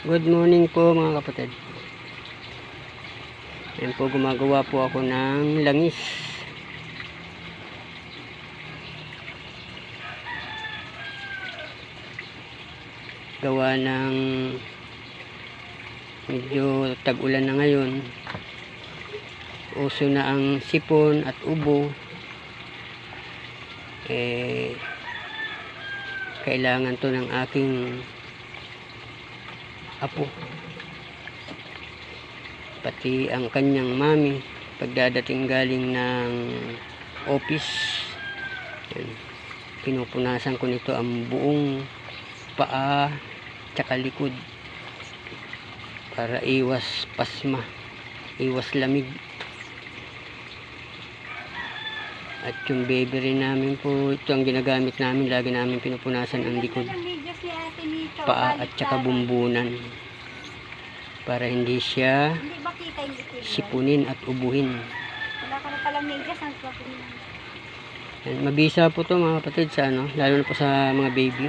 Good morning po mga kapatid. Ayan po gumagawa po ako ng langis. Gawa ng medyo tag-ulan na ngayon. Uso na ang sipon at ubo. Eh, kailangan to ng aking apo. Pati ang kanyang mami pagdadating galing ng office yan. pinupunasan ko nito ang buong paa tsaka likod para iwas pasma iwas lamig. At yung baby rin namin po ito ang ginagamit namin lagi namin pinupunasan ang likod paa at saka bumbunan para hindi siya sipunin at ubuhin. Wala ka na palang medyas, ang. Yan, mabisa po to mga kapatid sa ano, lalo na po sa mga baby.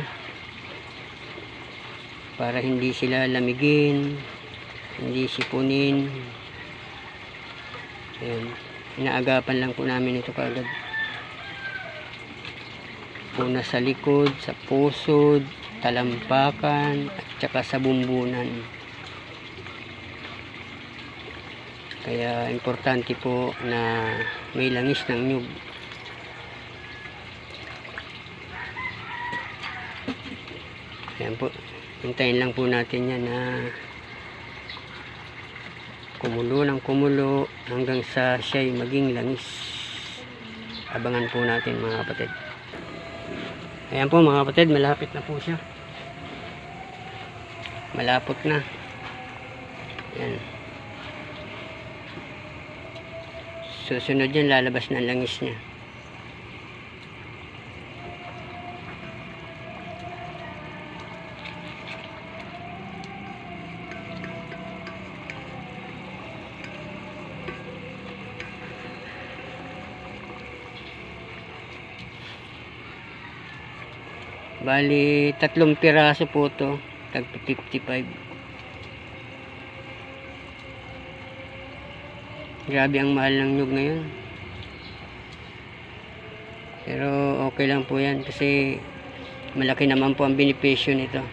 Para hindi sila lamigin, hindi sipunin. Ayan, inaagapan lang po namin ito kagad. Una sa likod, sa pusod, talampakan, at saka sa bumbunan. Kaya importante po na may langis ng nyug. Ayan po. Hintayin lang po natin yan na kumulo ng kumulo hanggang sa siya'y maging langis. Abangan po natin mga kapatid. Ayan po mga kapatid, malapit na po siya. Malapot na. Ayan. Susunod yan, lalabas na ang langis niya. Bali, tatlong piraso po to. Tag 55. Grabe ang mahal ng nyug ngayon. Pero okay lang po yan kasi malaki naman po ang benepisyo nito.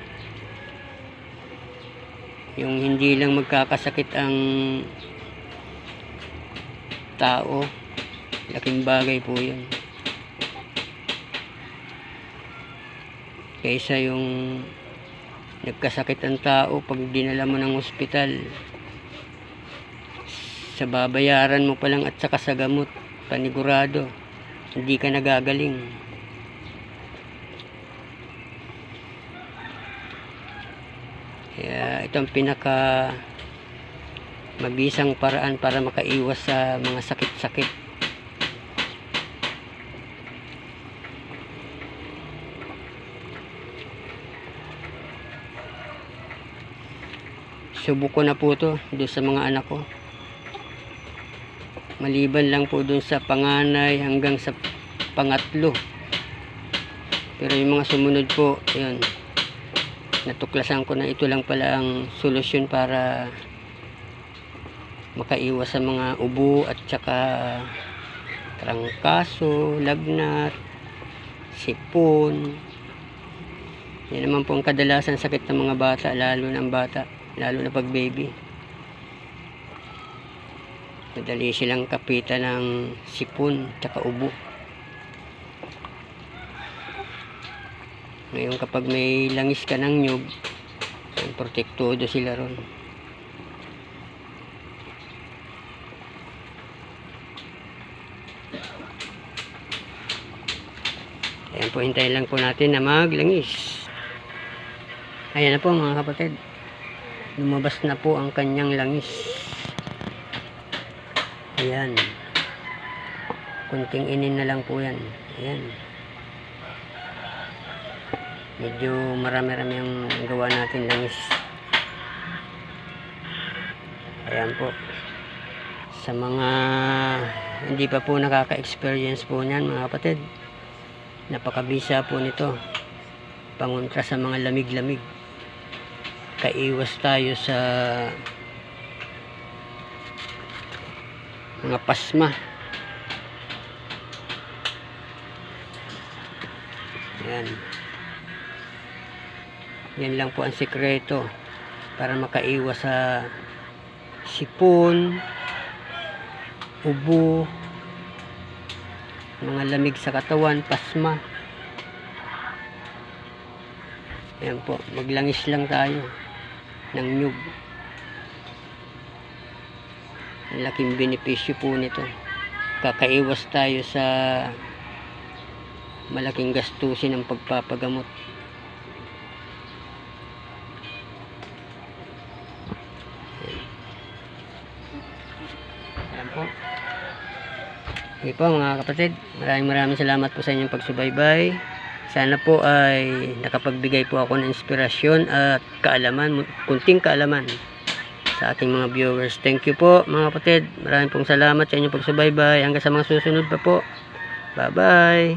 Yung hindi lang magkakasakit ang tao, laking bagay po yun. Kaysa yung nagkasakit ang tao pag dinala mo ng ospital. Sa babayaran mo pa lang at saka sa gamot panigurado hindi ka nagagaling. Kaya ito ang pinaka mabisang paraan para makaiwas sa mga sakit-sakit subok ko na po to doon sa mga anak ko. Maliban lang po doon sa panganay hanggang sa pangatlo. Pero yung mga sumunod po yun natuklasan ko na ito lang pala ang solusyon para makaiwas sa mga ubo at saka trangkaso, lagnat sipon. Yan naman po ang kadalasan sakit ng mga bata lalo ng bata lalo na pag baby. Madali silang kapitan ng sipon tsaka ubo. Ngayon kapag may langis ka ng nyug protektudo sila ron. Ayan po hintayin lang po natin na maglangis. Ayan na po mga kapatid lumabas na po ang kanyang langis. Ayan. Kunting inin na lang po yan. Ayan. Medyo marami-rami ang gawa natin langis. Ayan po. Sa mga hindi pa po nakaka-experience po niyan mga kapatid napakabisa po nito. Pangontra sa mga lamig-lamig makaiwas tayo sa mga pasma. Yan. Yan lang po ang sikreto para makaiwas sa sipon, ubo, mga lamig sa katawan, pasma. Yan po, maglangis lang tayo ng nyug. Ang laking benepisyo po nito. Kakaiwas tayo sa malaking gastusin ng pagpapagamot. Yan po. Okay po mga kapatid, maraming maraming salamat po sa inyong pagsubaybay. Sana po ay nakapagbigay po ako ng inspirasyon at kaalaman, kunting kaalaman sa ating mga viewers. Thank you po mga kapatid. Maraming pong salamat sa inyong pagsubaybay. Hanggang sa mga susunod pa po. Bye-bye.